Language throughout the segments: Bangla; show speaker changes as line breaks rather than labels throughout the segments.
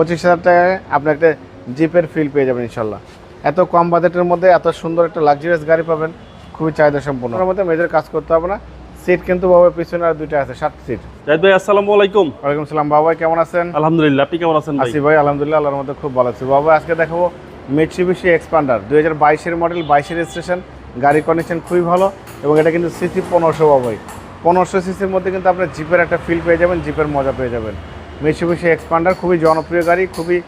পঁচিশ হাজার টাকায় আপনি একটা জিপের ফিল পেয়ে যাবেন ইনশাল্লাহ এত কম বাজেটের মধ্যে এত সুন্দর একটা লাক্সারিয়াস গাড়ি পাবেন খুবই চাহিদা সম্পূর্ণ ওর মধ্যে মেজর কাজ করতে হবে না। সিট কিন্তু বাবা পিছনে আর দুইটা আছে সাত সিট
জাহিদ ভাই আসসালামু আলাইকুম।
ওয়ালাইকুম সালাম বাবা কেমন আছেন?
আলহামদুলিল্লাহ আপনি কেমন আছেন
আসি ভাই আলহামদুলিল্লাহ আল্লাহর মধ্যে খুব ভালো আছি। বাবা আজকে দেখাবো মেটসিবিশি এক্সপান্ডার দুই হাজার বাইশের মডেল বাইশের রেজিস্ট্রেশন গাড়ি কন্ডিশন খুবই ভালো এবং এটা কিন্তু সিসি পনেরোশো বাবাই পনেরোশো সিসির মধ্যে কিন্তু আপনার জিপের একটা ফিল পেয়ে যাবেন জিপের মজা পেয়ে যাবেন। মেটসিবিশি এক্সপান্ডার খুবই জনপ্রিয় গাড়ি, খুবই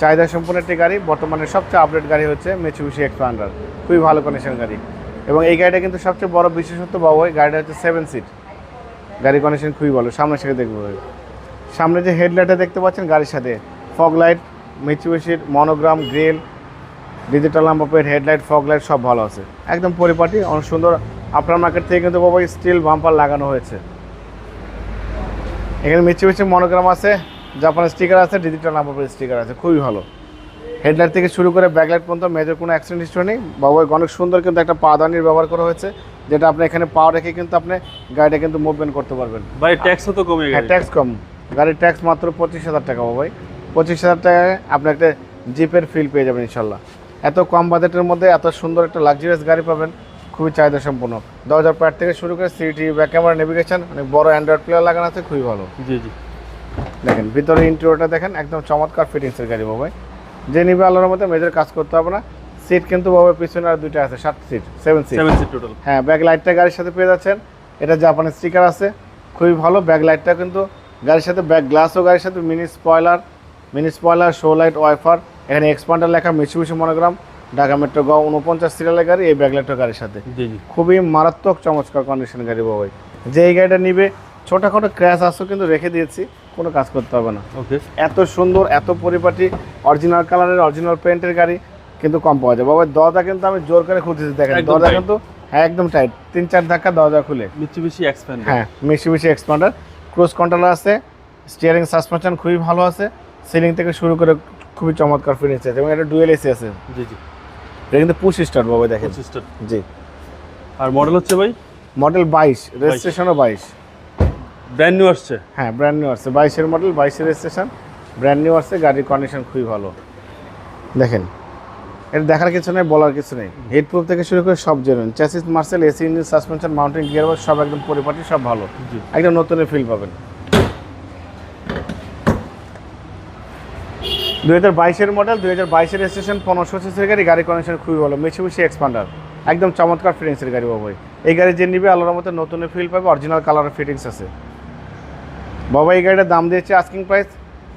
চাহিদা সম্পন্ন একটি গাড়ি। বর্তমানে সবচেয়ে আপডেট গাড়ি হচ্ছে মেটসিবিশি এক্সপান্ডার খুবই ভালো কন্ডিশন গাড়ি। এবং এই গাড়িটা কিন্তু সবচেয়ে বড় বিশেষত্ব বাবাই গাড়িটা হচ্ছে সেভেন সিট গাড়ি কন্ডিশন খুবই ভালো। সামনে থেকে দেখব সামনে যে হেডলাইটটা দেখতে পাচ্ছেন গাড়ির সাথে fog light মিচুবিশির monogram grille digital number headlight fog light সব ভালো আছে। একদম পরিপাটি, অনেক সুন্দর। আপনার মার্কেট থেকে কিন্তু বাবা স্টিল বাম্পার লাগানো হয়েছে। এখানে মিচুবিশির মনোগ্রাম আছে জাপানের স্টিকার আছে ডিজিটাল নাম্বার স্টিকার আছে খুবই ভালো। হেডলাইট থেকে শুরু করে ব্যাকলাইট পর্যন্ত মেজর কোনো অ্যাক্সিডেন্ট হিস্ট্রি নেই। বাবা অনেক সুন্দর কিন্তু একটা পাদানির ব্যবহার করা হয়েছে যেটা আপনি এখানে পাওয়ার রেখে কিন্তু আপনি গাড়িটা কিন্তু মুভমেন্ট করতে পারবেন।
ভাই ট্যাক্সও তো কমে
হ্যাঁ
গেছে।
ট্যাক্স কম। গাড়ির ট্যাক্স মাত্র পঁচিশ হাজার টাকা ভাই পঁচিশ হাজার টাকায় আপনি একটা জিপের ফিল পেয়ে যাবেন ইনশাল্লাহ। এত কম বাজেটের মধ্যে এত সুন্দর একটা লাক্সারিয়াস গাড়ি পাবেন। খুবই চাহিদা দশ হাজার প্যাট থেকে শুরু করে সিটি ব্যাক ক্যামেরা নেভিগেশন অনেক বড় অ্যান্ড্রয়েড প্লেয়ার লাগানো আছে খুবই ভালো।
জি জি।
দেখেন ভিতরে ইন্টেরিয়রটা দেখেন একদম চমৎকার ফিটিংসের গাড়ি বাবাই যে নিবে আল্লাহর মধ্যে মেজর কাজ করতে হবে না। সিট কিন্তু বাবা পিছনে আর দুইটা আছে সাত seat seven seat
seven seat total
হ্যাঁ ব্যাক লাইটটা গাড়ির সাথে পেয়ে যাচ্ছেন। এটা জাপানের স্টিকার আছে খুবই ভালো। ব্যাক লাইটটা কিন্তু গাড়ির সাথে ব্যাক গ্লাসও গাড়ির সাথে mini spoiler mini spoiler show light wiper এখানে এক্সপান্ডার লেখা মিশুমিশু মনোগ্রাম ঢাকা মেট্রো গ উনপঞ্চাশ সিরিয়ালের গাড়ি এই ব্যাক লাইটটা গাড়ির সাথে। খুবই মারাত্মক চমৎকার কন্ডিশন গাড়ি বাবাই যে এই গাড়িটা নিবে ছোটোখাটো ক্র্যাশ আসো কিন্তু রেখে দিয়েছি কোনো কাজ করতে হবে না।
ওকে।
এত সুন্দর এত পরিপাটি অরিজিনাল কালারের অরিজিনাল পেন্টের গাড়ি কিন্তু কম পাওয়া যায়। বাবা দরজা কিন্তু আমি জোর করে খুঁজেছি দেখেন দরজা কিন্তু হ্যাঁ একদম টাইট তিন চার ধাক্কা দরজা খুলে।
মিচুবিশি এক্সপ্যান্ড
হ্যাঁ মিশি মিশি এক্সপান্ডার ক্রুজ কন্ট্রোলার আছে স্টিয়ারিং সাসপেনশন খুবই ভালো আছে সিলিং থেকে শুরু করে খুবই চমৎকার ফিনিশ আছে এবং এটা ডুয়েল এসি আছে।
জি জি।
এটা কিন্তু পুশ স্টার্ট বাবা দেখেন।
পঁচিশটা
জি।
আর মডেল হচ্ছে ভাই?
মডেল বাইশ রেজিস্ট্রেশনও বাইশ।
ব্র্যান্ড নিউ আসছে?
হ্যাঁ ব্র্যান্ড নিউ আসছে। বাইশের মডেল বাইশের রেজিস্ট্রেশন ব্র্যান্ড নিউ আসছে গাড়ির কন্ডিশন খুবই ভালো। দেখেন এটা দেখার কিছু নেই বলার কিছু নেই। হেডপ্রুফ থেকে শুরু করে সব genuine chassis Marcel AC engine suspension mounting gear সব একদম পরিপাটি সব ভালো।
জি।
একদম নতুনের ফিল পাবেন। দুই হাজার বাইশের মডেল দুই হাজার বাইশের স্টেশন পনেরোশো সিসির গাড়ি গাড়ি কন্ডিশন খুবই ভালো। মিছিমিছি এক্সপান্ডার একদম চমৎকার ফিটিংসের গাড়ি বাবাই এই গাড়ি যে নিবে, আল্লাহর মতো নতুনের ফিল পাবে অরিজিনাল কালারের ফিটিংস আছে। বাবা, এই গাড়িটার দাম দিয়েছে আস্কিং প্রাইস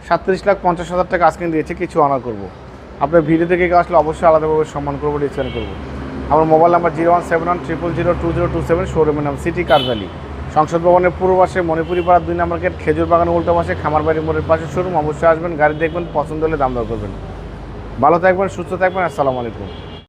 সাতত্রিশ লাখ পঞ্চাশ হাজার টাকা আস্কিং দিয়েছে, কিছু অনার করব। আপনার ভিডিও থেকে কেউ আসলে অবশ্যই আলাদাভাবে সম্মান করব ডিসকাউন্ট করব। আমার mobile number zero one seven one triple zero two zero two seven শোরুমের নাম সিটি কার ভ্যালি সংসদ ভবনের পূর্ব পাশে মণিপুরি পাড়ার দুই নম্বর গেট, খেজুর বাগানের উল্টো পাশে খামার বাড়ি মোড়ের পাশে শোরুম। অবশ্যই আসবেন, গাড়ি দেখবেন, পছন্দ হলে দাম দর করবেন। ভালো থাকবেন, সুস্থ থাকবেন, আসসালামু আলাইকুম।